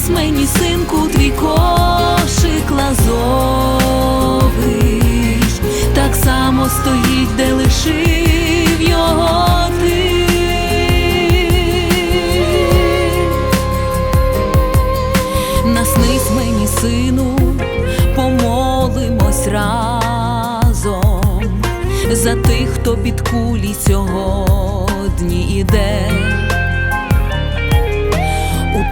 Наснись мені, синку, твій кошик лазовий, так само стоїть, де лишив його ти. Наснись мені, сину, помолимось разом за тих, хто під кулі сьогодні іде.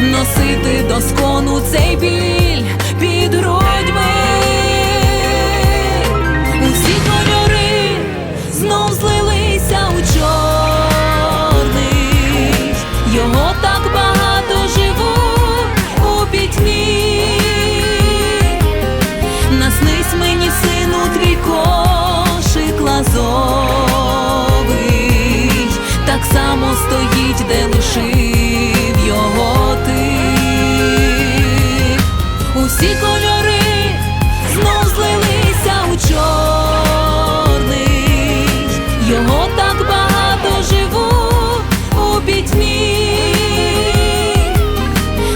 носити доскону цей біль під грудьми. Усі кольори знов злилися у чорний, його так багато живу у пітьмі. Наснись мені, сину, твій кошик лазовий, так само стоїть, де лишив його так багато живу у пітьмі.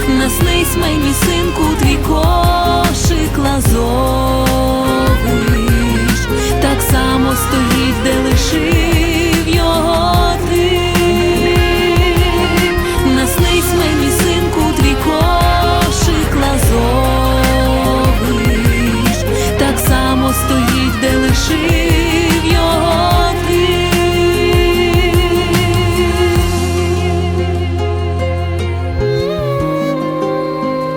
Наснись мені, синку, твій кошик лазовий,